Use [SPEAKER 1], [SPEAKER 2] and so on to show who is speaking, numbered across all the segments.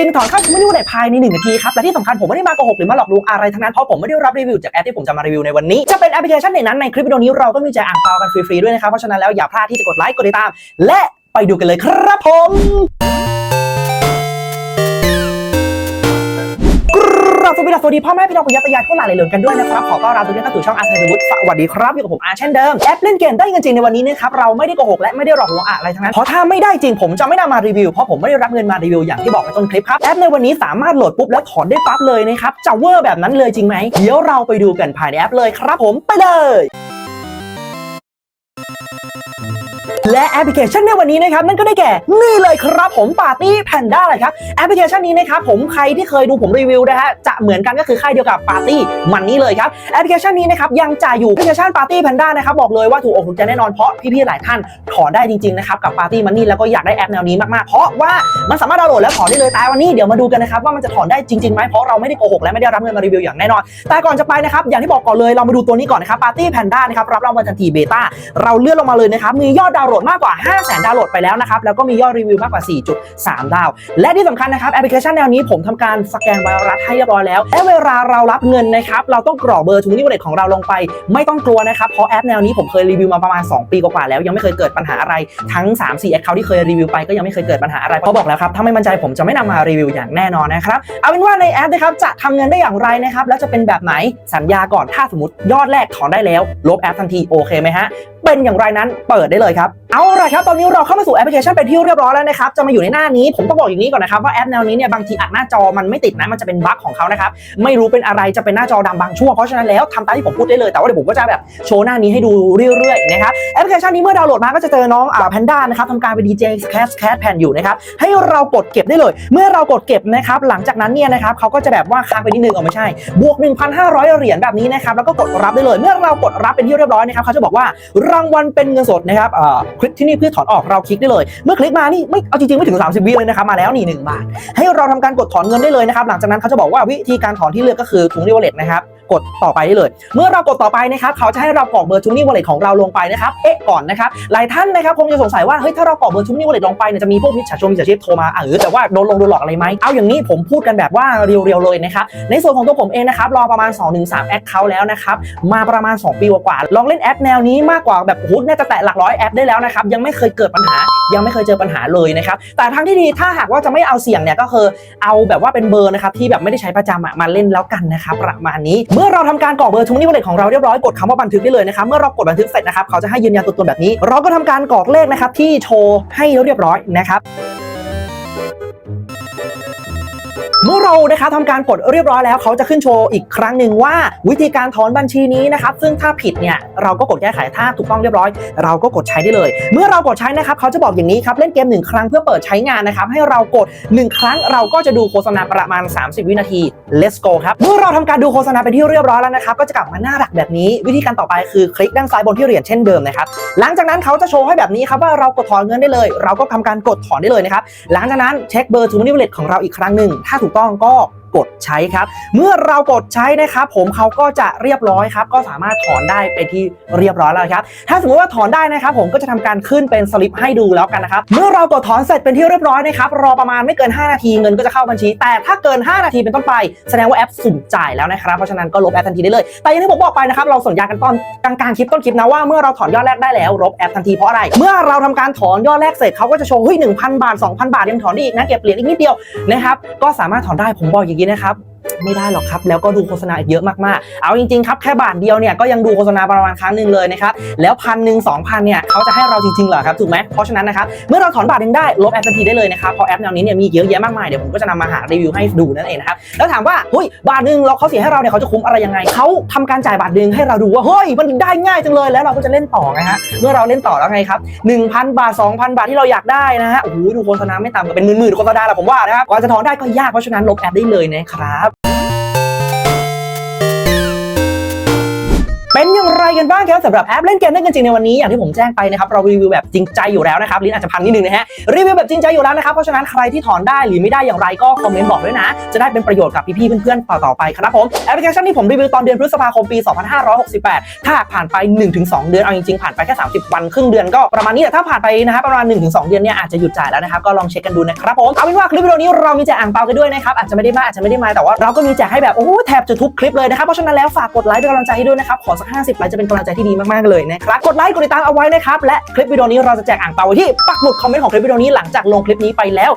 [SPEAKER 1] จริงถอนเข้าไม่ได้ไหนภายในหนาทีครับและที่สำคัญผมไม่ได้มาโกหกหรือมาหลอกลวงอะไรทั้งนั้นเพราะผมไม่ได้รับรีวิวจากแอปที่ผมจะมารีวิวในวันนี้จะเป็นแอปพลิเคชันไหนนั้นในคลิปวิดีโอนี้เราก็มีแจกอ่างเปากันฟรีๆด้วยนะครับเพราะฉะนั้นแล้วอย่าพลาดที่จะกดไลค์กดติดตาม และไปดูกันเลยครับผม วัสดีสวัสดีพ่อแม่พี่น้องคุณยัตยาทั่วหลายเลยเหลือกันด้วยนะครับขอต้อนรับทุกท่านเข้าสู่ช่องอาร์เซนวุฒิสวัสดีครับอยู่กับผมอาเช่นเดิมแอปเล่นเกมได้เงินจริงในวันนี้นะครับเราไม่ได้โกหกและไม่ได้หลอกลวงอะไรทั้งนั้นเพราะถ้าไม่ได้จริงผมจะไม่นำมารีวิวเพราะผมไม่ได้รับเงินมารีวิวอย่างที่บอกไปต้นคลิปครับแอปในวันนี้สามารถโหลดปุ๊บแล้วถอนได้ปั๊บเลยนะครับจะเวอร์แบบนั้นเลยจริงไหมเดี๋ยวเราไปดูกันภายในแอปเลยครับผมไปเลย และแอปพลิเคชันในวันนี้นะครับนั่นก็ได้แก่นี่เลยครับผมปาร์ตี้แพนด้าเลยครับแอปพลิเคชันนี้นะครับผมใครที่เคยดูผมรีวิวนะฮะจะเหมือนกันก็คือค่ายเดียวกับปาร์ตี้มันนี่เลยครับแอปพลิเคชันนี้นะครับยังจ่ายอยู่แอปพลิเคชันปาร์ตี้แพนด้านะครับบอกเลยว่าถูกอกถูกใจแน่นอนเพราะพี่ๆหลายท่านถอนได้จริงๆนะครับกับปาร์ตี้มันนี่แล้วก็อยากได้แอปแนวนี้มากๆเพราะว่ามันสามารถดาวน์โหลดแล้วถอนได้เลยแต่วันนี้เดี๋ยวมาดูกันนะครับว่ามันจะถอนได้จริงๆไหมเพราะเราไม่ได้โกหกและไม่ได้รับเงินมารีวิวอย่างแน่นอน แต่ก่อนจะไปนะครับอย่างที่บอกก่อนเลยเรามาดูตัวนี้ก่อนนะครับปาร์ตี้แพนด้านะครับรับรางวัลทันทีเบต้าเราเลื่อนลงมาเลยนะครับมียอดดาวโหลดมากกว่า 5 0 0 0 0 0 ดาวน์โหลดไปแล้วนะครับแล้วก็มียอดรีวิวมากกว่า 4.3 ดาว และที่สำคัญนะครับแอปพลิเคชันแนวนี้ผมทำการสแกนไวรัสให้เรียบร้อยแล้วและเวลาเรารับเงินนะครับเราต้องกรอกเบอร์ทูนี่วอลเล็ตของเราลงไป ไม่ต้องกลัวนะครับเพราะแอปแนวนี้ผมเคยรีวิวมาประมาณ 2 ปีกว่าแล้ว ยังไม่เคยเกิดปัญหาอะไรทั้ง 3-4แอคเคาท์ที่เคยรีวิวไปก็ยังไม่เคยเกิดปัญหาอะไรเพราะบอกแล้วครับถ้าไม่มั่นใจผมจะไม่นำมารีวิวอย่างแน่นอนนะครับเอาเป็นว่าในแอปนะครับจะทำเงินได้อย่างไรนะครับแล้วจะเป็นแบบไหนสัญญาก่อนถ้าสมมติยอดแรกถอนได้แล้ว ลบแอปทันทีโอเคไหมฮะเป็นอย่างไรนั้นเปิดได้เลยครับ เอาละครับตอนนี้เราเข้ามาสู่แอปพลิเคชันเป็นที่เรียบร้อยแล้วนะครับจะมาอยู่ในหน้านี้ผมต้องบอกอย่างนี้ก่อนนะครับว่าแอปแนวนี้เนี่ยบางทีอัดหน้าจอมันไม่ติดนะมันจะเป็นบั๊กของเขานะครับไม่รู้เป็นอะไรจะเป็นหน้าจอดำบางช่วงเพราะฉะนั้นแล้วทำตามที่ผมพูดได้เลยแต่ว่าเดี๋ยวผมก็จะแบบโชว์หน้านี้ให้ดูเรื่อยๆนะครับแอปพลิเคชันนี้เมื่อดาวน์โหลดมาก็จะเจอน้องอ่าแพนด้านะครับทำการเป็นดีเจแคสแคสแผ่นอยู่นะครับให้เรากดเก็บได้เลย เมื่อเรากดเก็บนะครับหลังจากนั้นเนี่ยนะครับเขาก็จะแบบว่าค้างไปนิดนึงเออไม่ใช่ บวก 1,500 เหรียญแบบนี้นะครับแล้วก็กดรับได้เลย เมื่อเรากดรับเป็นที่เรียบร้อยนะครับเขาจะบอกว่ารางวัลเป็นเงินสดนะครับเอ่อคลิกที่นี่เพื่อถอนออกเราคลิกได้เลย เมื่อคลิกมานี่ไม่เอาจริงๆไม่ถึง 30 วิเลยนะครับมาแล้วนี่1บาทให้เราทำการกดถอนเงินได้เลยนะครับหลังจากนั้นเขาจะบอกว่าวิธีการถอนที่เลือกก็คือถุงรีวอลเล็ตนะครับกดต่อไปได้เลย เมื่อเรากดต่อไปนะครับเขาจะให้เรากรอกเบอร์ชุมนี่วอลเล็ตของเราลงไปนะครับเอ๊ะก่อนนะครับหลายท่านนะครับคงจะสงสัยว่าเฮ้ยถ้าเรากรอกเบอร์ชุมนี่วอลเล็ตลงไปเนี่ยจะมีพวกมิจฉาชีพมิจฉาชีพโทรมาอะหรือแต่ว่าโดนลงโดนหลอกอะไรไหมเอาอย่างนี้ผมพูดกันแบบว่าเรียวๆเลยนะครับในส่วนของตัวผมเองนะครับรอประมาณ 2-3แอคเคาท์แล้วนะครับมาประมาณ 2 ปีกว่าลองเล่นแอปแนวนี้มากกว่าแบบโอ้โหน่าจะแตะหลักร้อยแอปได้แล้วนะครับยังไม่เคยเกิดปัญหา ยังไม่เคยเจอปัญหาเลยนะครับแต่ทางที่ดีถ้าหากว่าจะไม่เอาเสี่ยงเนี่ยก็คือเอาแบบว่าเป็นเบอร์นะครับที่แบบไม่ได้ใช้ประจำมาเล่นแล้วกันนะครับประมาณนี้ เมื่อเราทำการกรอกเบอร์ทุกนี่วอลเล็ตของเราเรียบร้อยกดคำว่าบันทึกได้เลยนะครับเมื่อเรากดบันทึกเสร็จนะครับเขาจะให้ยืนยันตัวตนแบบนี้ เราก็ทำการกรอกเลขนะครับที่โชว์ให้เรียบร้อยนะครับ เมื่อเรานะครับทำการกดเรียบร้อยแล้วเขาจะขึ้นโชว์อีกครั้งหนึ่งว่า วิธีการถอนบัญชีนี้นะครับซึ่งถ้าผิดเนี่ยเราก็กดแก้ไขถ้าถูกต้องเรียบร้อย เราก็กดใช้ได้เลย เมื่อเรากดใช้นะครับเขาจะบอกอย่างนี้ครับเล่นเกมหนึ่งครั้งเพื่อเปิดใช้งานนะครับให้เรากด 1 ครั้งเราก็จะดูโฆษณาประมาณ 30 วินาที let's go ครับเมื่อเราทำการดูโฆษณาไปที่เรียบร้อยแล้วนะครับก็จะกลับมาหน้าหลักแบบนี้ วิธีการต่อไปคือคลิกด้านซ้ายบนที่เหรียญเช่นเดิมนะครับหลังจากนั้นเขาจะโชว์ให้แบบนี้ครับว่าเรากดถอนเงินได้เลย เราก็ทำการกดถอนได้เลยนะครับหลังจากนั้นเช็คเบอร์ทูนิวเลตของเราอีกครั้งหนึ่งถ้าถูกต้องก็ กดใช้ครับ เมื่อเรากดใช้นะครับ ผมเขาก็จะเรียบร้อยครับ ก็สามารถถอนได้ไปนที่เรียบร้อยแล้วครับ ถ้าสมมติว่าถอนได้นะครับ ผมก็จะทำการขึ้นเป็นสลิปให้ดูแล้วกันนะครับ เมื่อเรากดถอนเสร็จเป็นที่เรียบร้อยนะครับ รอประมาณไม่เกิน 5 นาทีเงินก็จะเข้าบัญชี แต่ถ้าเกิน 5 นาทีเป็นต้นไป แสดงว่าแอปสุ่มจ่ายแล้วนะครับ เพราะฉะนั้นก็ลบแอปทันทีได้เลย แต่อย่างที่ผมบอกไปนะครับ เราสัญญากันตอนกลางๆคลิปต้นคลิปนะว่าเมื่อเราถอนยอดแรกได้แล้วลบแอปทันทีเพราะอะไร เมื่อเราทำการถอนยอดแรกเสร็จเขาก็จะโชว์เฮ้ยหนึ่งพันบาท2,000บาทยังถอนได้อีกนะเก็บเหรียญอีกนิดเดียวนะครับก็สามารถถอนได้ผมบอกอย่างนี้นะครับ ไม่ได้หรอกครับ แล้วก็ดูโฆษณาเยอะมากๆ เอาจริงๆครับแค่บาทเดียวเนี่ยก็ยังดูโฆษณาประมาณครั้งหนึ่งเลยนะครับแล้วพันหนึ่งสองพันเนี่ยเขาจะให้เราจริงๆเหรอครับถูกไหมเพราะฉะนั้นนะครับเมื่อเราถอนบาทหนึ่งได้ลบแอปทันทีได้เลยนะครับเพราะแอปแนวนี้เนี่ยมีเยอะแยะมากมายเดี๋ยวผมก็จะนำมาหารีวิวให้ดูนั่นเองนะครับแล้วถามว่าเฮ้ยบาทหนึ่งเราเขาเสียให้เราเนี่ยเขาจะคุ้มอะไรยังไงเขาทำการจ่ายบาทหนึ่งให้เราดูว่าเฮ้ยมันได้ง่ายจังเลยแล้วเราก็จะเล่นต่อไงฮะเมื่อเราเล่นต่อแล้วไงครับ1,000 บาท 2,000 บาทที่เราอยากได้นะฮะโอ้โหดูโฆษณาไม่ต่ำกว่าเป็นหมื่นๆโฆษณาแหละผมว่านะครับกว่าจะถอนได้ก็ยากเพราะฉะนั้นลบแอปได้เลยนะครับ กันบ้างครับสำหรับแอปเล่นเกมเล่นกันจริงในวันนี้อย่างที่ผมแจ้งไปนะครับเรารีวิวแบบจริงใจอยู่แล้วนะครับลิ้นอาจจะพันนิดนึงนะฮะรีวิวแบบจริงใจอยู่แล้วนะครับเพราะฉะนั้นใครที่ถอนได้หรือไม่ได้อย่างไรก็คอมเมนต์บอกด้วยนะ จะได้เป็นประโยชน์กับพี่ๆเพื่อนๆต่อไปครับผมแอปพลิเคชันที่ผมรีวิวตอนเดือนพฤษภาคมปี 2568 ถ้าผ่านไป 1-2 เดือนเอาจริงๆผ่านไปแค่ 30 วันครึ่งเดือนก็ประมาณนี้แต่ถ้าผ่านไปนะฮะประมาณ 1-2 เดือนเนี่ยอาจจะหยุดจ่ายแล้วนะครับก็ลองเช็คกันดูนะครับผมเอาเป็นว่าคลิปวิดีโอนี้เรามีแจกอ่างเปากันด้วยนะครับอาจจะไม่ได้มากอาจจะไม่ได้มาแต่ว่าเราก็มีแจกให้แบบโอ้แทบจะทุกคลิปเลยนะครับเพราะฉะนั้นแล้วฝากกดไลค์เป็นกำลังใจให้ด้วยนะครับขอสัก 50ไลค์จะเป็นกำลังใจที่ดีมากๆเลยนะครับ กดไลค์กดติดตามเอาไว้นะครับ และคลิปวิดีโอนี้เราจะแจกอ่างเปาไว้ที่ปักหมุดคอมเมนต์ของคลิปวิดีโอนี้หลังจากลงคลิปนี้ไปแล้ว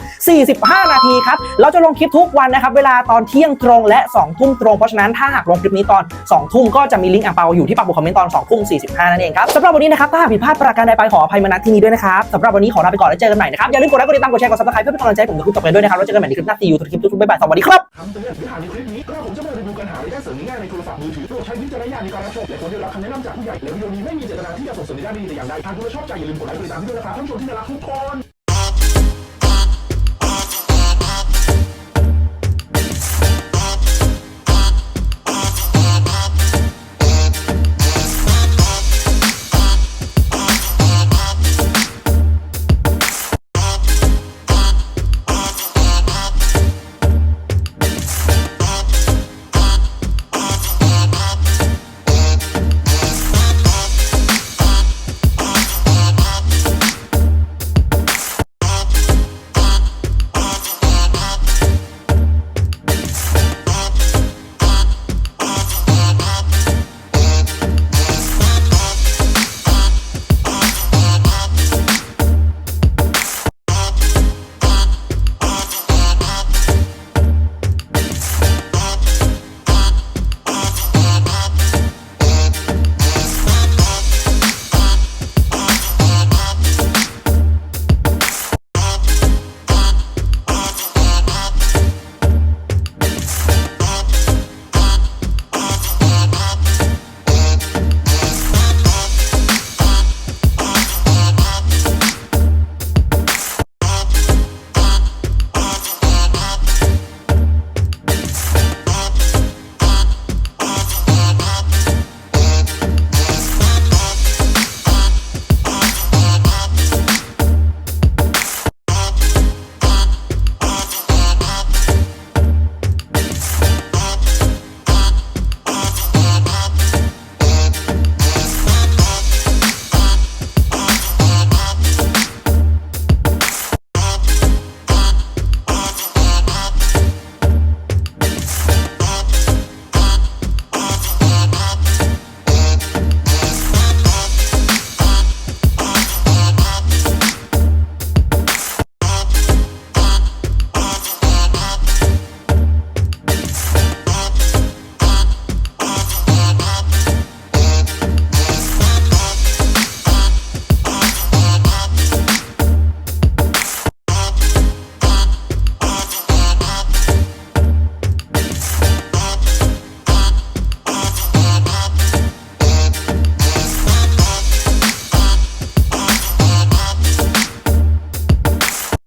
[SPEAKER 1] 45 นาทีครับ เราจะลงคลิปทุกวันนะครับ เวลาตอนเที่ยงตรงและ 2 ทุ่มตรง เพราะฉะนั้นถ้าหากลงคลิปนี้ตอน 2 ทุ่มก็จะมีลิงก์อ่างเปาอยู่ที่ปักหมุดคอมเมนต์ตอน 2 ทุ่ม 45 นั่นเองครับสำหรับวันนี้นะครับถ้าหากผิดพลาดประการใดไปขออภัยมาณที่นี้ด้วยนะครับสำหรับวันนี้ขอลาไปก่อนแล้วเจอกันใหม่นะครับอย่าลืมกดไลค์กดติดตามกดแชร์กดซับสไครป์เพื่อเป็นกำลังใจให้ผมกับคุณต่อไปด้วยนะครับแล้วเจอกันใหม่ในคลิปหน้าซีอยู่ทุกคลิปทุกๆบ๊ายบายสวัสดีครับ
[SPEAKER 2] คำเตือนเนื้อหาในคลิปนี้กระผมจะมารีวิวการหารายได้เสริมง่ายในโทรศัพท์มือถือโปรดใช้วิจารณญาณในการรับชมและควรได้รับคำแนะนำจากผู้ใหญ่และวิดีโอนี้ไม่มีเจตนาที่จะส่งเสริมในด้านใดแต่อย่างใดหากคุณชอบใจอย่าลืมกดไลค์กดติดตามด้วยนะครับท่านผู้ชมที่น่ารักทุกคน